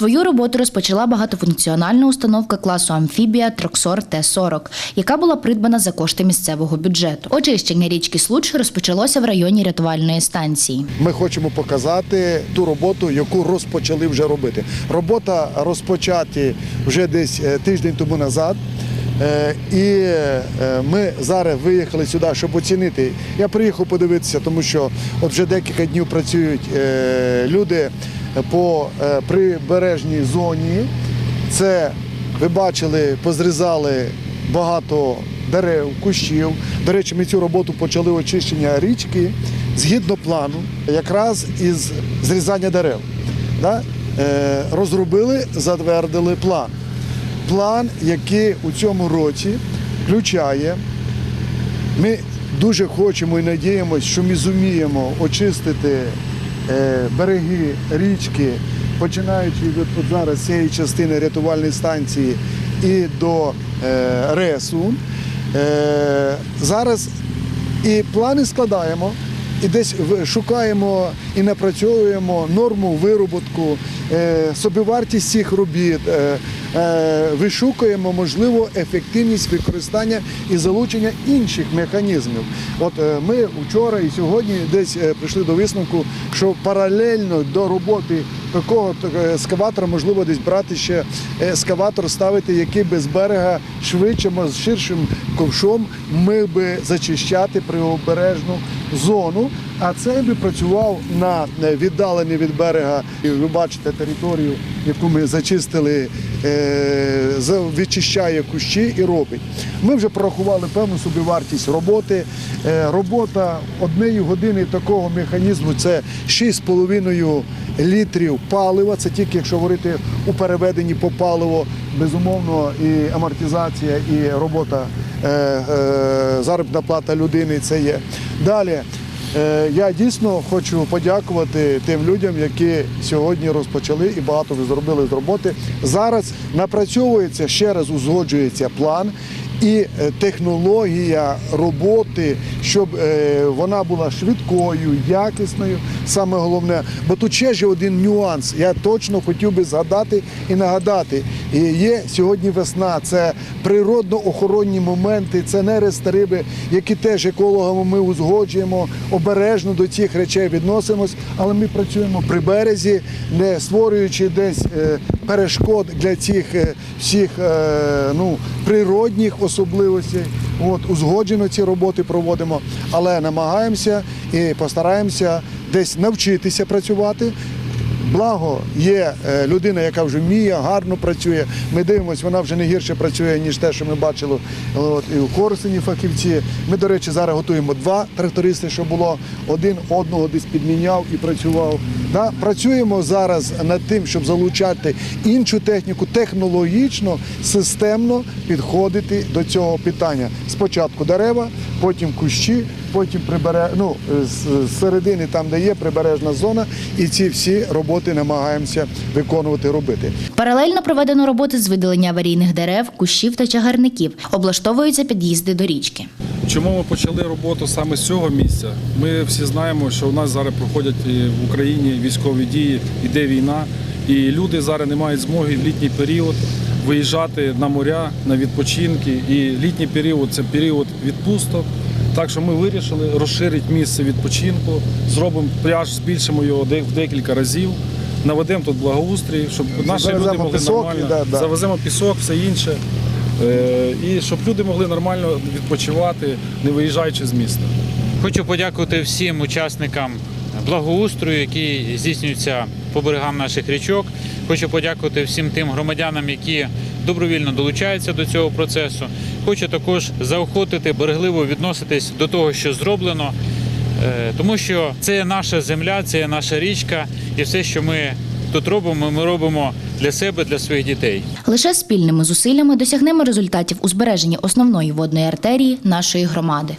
Свою роботу розпочала багатофункціональна установка класу Амфібія Троксор Т-40, яка була придбана за кошти місцевого бюджету. Очищення річки Случ розпочалося в районі рятувальної станції. Ми хочемо показати ту роботу, яку розпочали вже робити. Робота розпочаті вже десь е, тиждень тому назад. Е, І е, ми зараз виїхали сюди, щоб оцінити. Я приїхав подивитися, тому що от вже декілька днів працюють люди по е, прибережній зоні. Це ви бачили, позрізали багато дерев, кущів. До речі, ми цю роботу почали очищення річки згідно плану, якраз із зрізання дерев. Е, розробили, затвердили план. План, який у цьому році включає. Ми дуже хочемо і надіємося, що ми зуміємо очистити береги річки, починаючи від от зараз цієї частини рятувальної станції і до е, РЕСу. Е, зараз і плани складаємо, і десь шукаємо і напрацьовуємо норму вироботку, е, собівартість цих робіт, е, е, вишукуємо можливо ефективність використання і залучення інших механізмів. От е, ми вчора і сьогодні десь е, прийшли до висновку, що паралельно до роботи такого так, е, ескаватора можливо десь брати ще ескаватор, ставити, який без берега швидше, з ширшим ковшом ми би зачищати прибережну зону. А цей би працював на е, віддалений від берега. І ви бачите територію, яку ми зачистили, е, відчищає кущі і робить. Ми вже порахували певну собівартість роботи. Е, Робота однієї години такого механізму це 6,5 літрів палива. Це тільки якщо говорити у переведенні по паливо, безумовно, і амортизація, і робота, заробітна плата людини це є. Далі. Е, Я дійсно хочу подякувати тим людям, які сьогодні розпочали і багато зробили з роботи. Зараз напрацьовується ще раз узгоджується план і е, технологія роботи, щоб е, вона була швидкою, якісною. Саме головне, бо тут ще ж один нюанс. Я точно хотів би згадати і нагадати. І є сьогодні весна, це природно-охоронні моменти, це нерест риби, які теж екологами ми узгоджуємо, обережно до цих речей відносимось, але ми працюємо при березі, не створюючи десь е, перешкод для цих е, всіх е, ну, природних особливостей. От, узгоджено ці роботи проводимо, але намагаємося і постараємося десь навчитися працювати. Благо є е, людина, яка вже вміє, гарно працює. Ми дивимося, вона вже не гірше працює, ніж те, що ми бачили от, і у Корсуні фахівці. Ми, до речі, зараз готуємо два трактористи, щоб було один одного десь підміняв і працював. Да? Працюємо зараз над тим, щоб залучати іншу техніку, технологічно, системно підходити до цього питання. Спочатку дерева, потім кущі, потім прибере, ну, з з середини, там, де є прибережна зона, і ці всі роботи намагаємося виконувати, робити. Паралельно проведено роботи з видалення аварійних дерев, кущів та чагарників. Облаштовуються під'їзди до річки. Чому ми почали роботу саме з цього місця? Ми всі знаємо, що у нас зараз проходять в Україні військові дії, іде війна, і люди зараз не мають змоги в літній період виїжджати на моря, на відпочинки. І літній період це період відпусток. Так що ми вирішили розширити місце відпочинку, зробимо пляж, збільшимо його в декілька разів. Наведемо тут благоустрій, щоб наші люди могли пісок і нормально да, да. завеземо пісок, все інше. Е, І щоб люди могли нормально відпочивати, не виїжджаючи з міста. Хочу подякувати всім учасникам благоустрою, який здійснюється по берегам наших річок. Хочу подякувати всім тим громадянам, які добровільно долучаються до цього процесу. Хочу також заохотити берегливо відноситись до того, що зроблено, е, тому що це наша земля, це наша річка, і все, що ми тут робимо, ми робимо для себе, для своїх дітей. Лише спільними зусиллями досягнемо результатів у збереженні основної водної артерії нашої громади.